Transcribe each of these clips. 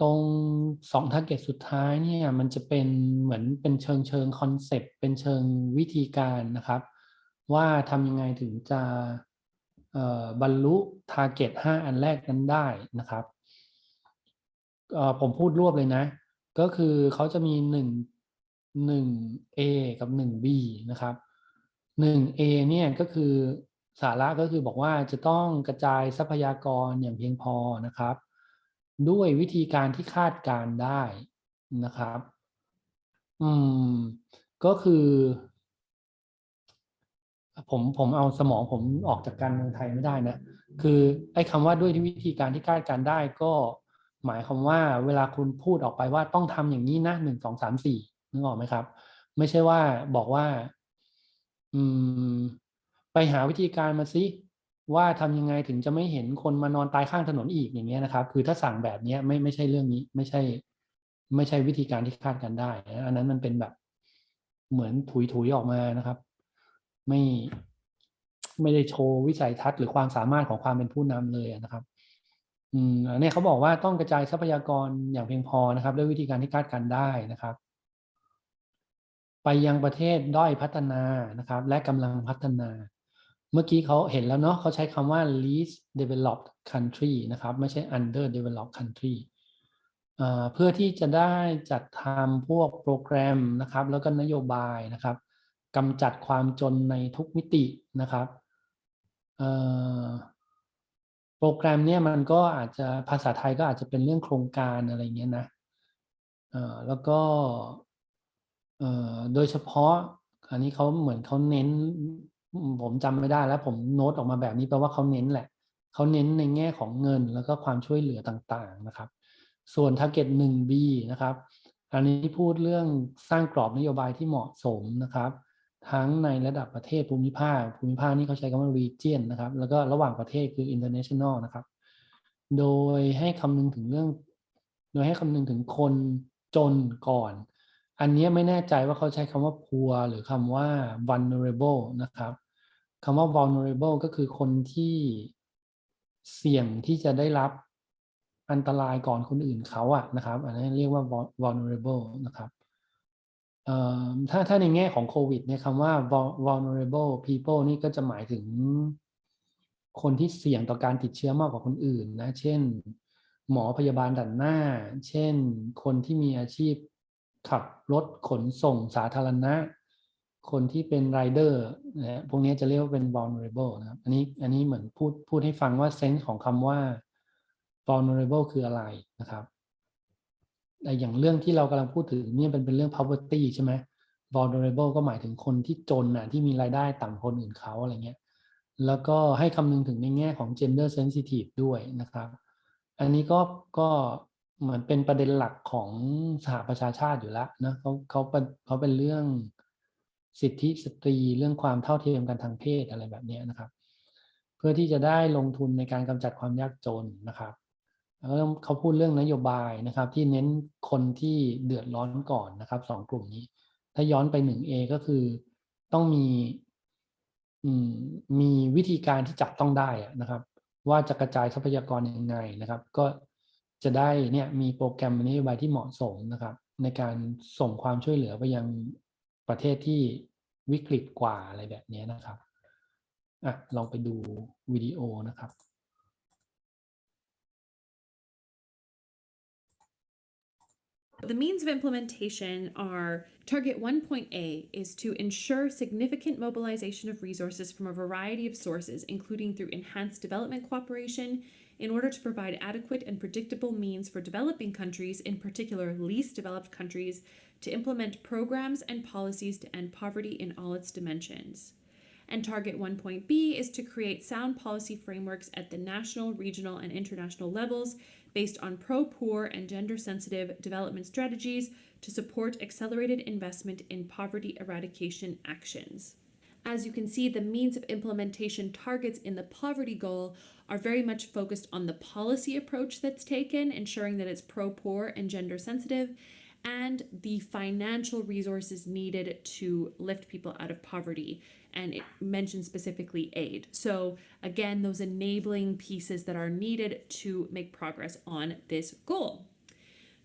ตรงสอง target สุดท้ายเนี่ยมันจะเป็นเหมือนเป็นเชิงเชิงคอนเซปต์เป็นเชิงวิธีการนะครับ ว่าทำยังไงถึงจะบรรลุ target 5อันแรกนั้นได้นะครับผมพูดรวบเลยนะ ก็คือเขาจะมีหนึ่งหนึ่ง A กับหนึ่ง B นะครับหนึ่ง A เนี่ยก็คือสาระก็คือบอกว่าจะต้องกระจายทรัพยากรอย่างเพียงพอนะครับ ด้วยวิธีการที่คาดการได้นะครับ อืม ก็คือ ผมผมเอาสมองผมออกจากการเมืองไทยไม่ได้นะ คือไอ้คำว่าด้วยวิธีการที่คาดการได้ก็หมายความว่าเวลาคุณพูดออกไปว่าต้องทำอย่างนี้นะหนึ่งสองสามสี่นึกออกไหมครับ ไม่ใช่ว่าบอกว่า อืม ไปหาวิธีการมาสิ ว่าทำยังไงถึงจะไม่เห็นคนมานอนตายข้างถนนอีกอย่างเงี้ยนะครับ คือถ้าสั่งแบบเนี้ยไม่ไม่ใช่เรื่องนี้ ไม่ใช่ ไม่ใช่วิธีการที่คาดการได้นะอันนั้นมันเป็นแบบเหมือนถุยถุยออกมานะครับ ไม่ไม่ได้โชว์วิสัยทัศน์หรือความสามารถของความเป็นผู้นำเลยนะครับ อืมอันนี้เขาบอกว่าต้องกระจายทรัพยากรอย่างเพียงพอนะครับ ด้วยวิธีการที่คาดการได้นะครับ ไปยังประเทศด้อยพัฒนานะครับ และกำลังพัฒนา เมื่อกี้เขาเห็นแล้วเนาะเขาใช้คำว่า least developed country นะครับ ไม่ใช่ under developed country เพื่อที่จะได้จัดทำพวกโปรแกรมนะครับ แล้วก็นโยบายนะครับกำจัดความจนในทุกมิตินะครับโปรแกรมเนี่ยมันก็อาจจะภาษาไทยก็อาจจะเป็นเรื่องโครงการอะไรเงี้ยนะแล้วก็โดยเฉพาะอันนี้เขาเหมือนเขาเน้น ผมจำไม่ได้แล้วผมโน้ตออกมาแบบนี้แปลว่าเขาเน้นแหละเขาเน้นในแง่ของเงินแล้วก็ความช่วยเหลือต่างๆนะครับ ส่วน target 1B นะครับ อันนี้พูดเรื่องสร้างกรอบนโยบายที่เหมาะสมนะครับ ทั้งในระดับประเทศภูมิภาค ภูมิภาคนี่เขาใช้คำว่า region นะครับ แล้วก็ระหว่างประเทศคือ international นะครับ โดยให้คำนึงถึงเรื่อง โดยให้คำนึงถึงคนจนก่อน อันนี้ไม่แน่ใจว่าเขาใช้คำว่า poor หรือคำว่า vulnerable นะครับคำว่า vulnerable ก็คือคนที่เสี่ยงที่จะได้รับอันตรายก่อนคนอื่นเขาอะนะครับ อันนี้เรียกว่า vulnerable นะครับถ้าถ้าในแง่ของโควิดเนี่ยคำว่า vulnerable people นี่ก็จะหมายถึงคนที่เสี่ยงต่อการติดเชื้อมากกว่าคนอื่นนะ เช่น หมอพยาบาลด่านหน้า เช่น คนที่มีอาชีพ ขับรถขนส่งสาธารณะ คนที่เป็นไรเดอร์นะพวกนี้จะเรียกว่าเป็น vulnerable นะครับอันนี้อันนี้เหมือนพูดพูดให้ฟังว่าเซนส์ของคำว่า vulnerable คืออะไรนะครับแต่อย่างเรื่องที่เรากำลังพูดถึงเนี่ยเป็นเป็นเรื่อง poverty ใช่ไหม vulnerable ก็หมายถึงคนที่จนนะที่มีรายได้ต่ำคนอื่นเขาอะไรเงี้ยแล้วก็ให้คำนึงถึงในแง่ของ gender sensitive ด้วยนะครับ อันนี้ก็ก็ เหมือนเป็นประเด็นหลักของสหประชาชาติอยู่แล้วนะเขาเขาเป็นเขาเป็นเรื่องสิทธิสตรีเรื่องความเท่าเทียมกันทางเพศอะไรแบบนี้นะครับ เพื่อที่จะได้ลงทุนในการกำจัดความยากจนนะครับแล้วเขาพูดเรื่องนโยบายนะครับ ที่เน้นคนที่เดือดร้อนก่อนนะครับสองกลุ่มนี้ ถ้าย้อนไปหนึ่ง A ก็คือต้องมีมีวิธีการที่จับต้องได้นะครับ ว่าจะกระจายทรัพยากรยังไงนะครับ ก็ จะได้เนี่ยมีโปรแกรมนโยบายที่เหมาะสมนะครับ ในการส่งความช่วยเหลือไปยังประเทศที่วิกฤตกว่าอะไรแบบนี้นะครับอะลองไปดูวิดีโอนะครับ The means of implementation are Target 1.A is to ensure significant mobilization of resources from a variety of sources, including through enhanced development cooperation, in order to provide adequate and predictable means for developing countries, in particular least developed countries, to implement programs and policies to end poverty in all its dimensions. And target 1.b is to create sound policy frameworks at the national, regional, and international levels based on pro poor and gender sensitive development strategies to support accelerated investment in poverty eradication actions. As you can see, the means of implementation targets in the poverty goal are very much focused on the policy approach that's taken, ensuring that it's pro poor and gender sensitive, and the financial resources needed to lift people out of poverty. And it mentions specifically aid. So, again, those enabling pieces that are needed to make progress on this goal.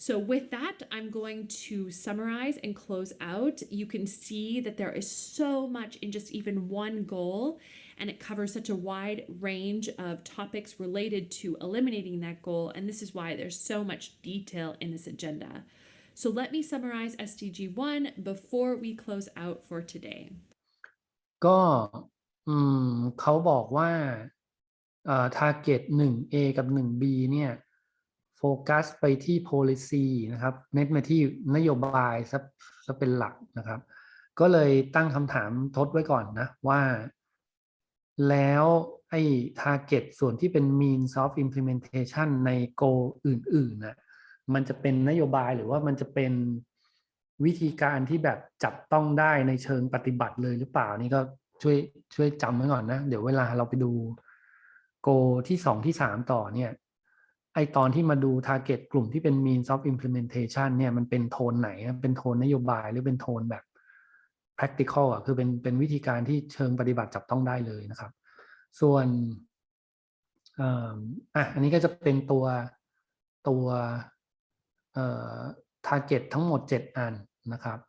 So, with that, I'm going to summarize and close out. You can see that there is so much in just even one goal, and it covers such a wide range of topics related to eliminating that goal. And this is why there's so much detail in this agenda. So, let me summarize SDG 1 before we close out for today. ก็อืมเขาบอกว่าเอ่อ target 1 A กับ 1 B เนี่ยโ ฟกัสไปที่ policy นะครับเน้นมาที่นโยบายซะซะเป็นหลักนะครับ ก็เลยตั้งคำถามทดไว้ก่อนนะว่า แล้วไอ้ target ส่วนที่เป็น means of implementation ใน goal อื่นๆนะมันจะเป็นนโยบายหรือว่ามันจะเป็นวิธีการที่แบบจับต้องได้ในเชิงปฏิบัติเลยหรือเปล่านี่ก็ช่วยช่วยจำไว้ก่อนนะ เดี๋ยวเวลาเราไปดู goal ที่สองที่สามต่อเนี่ย ไอตอนที่มาดู target กลุ่มที่เป็น means of implementation เนี่ยมันเป็นโทนไหนเป็นโทนนโยบายหรือเป็นโทนแบบ practical อะคือเป็นเป็นวิธีการที่เชิงปฏิบัติจับต้องได้เลยนะครับ ส่วนอ่ออะอันนี้ก็จะเป็นตัวตัวเอ่อ target ทั้งหมด 7 อันนะครับ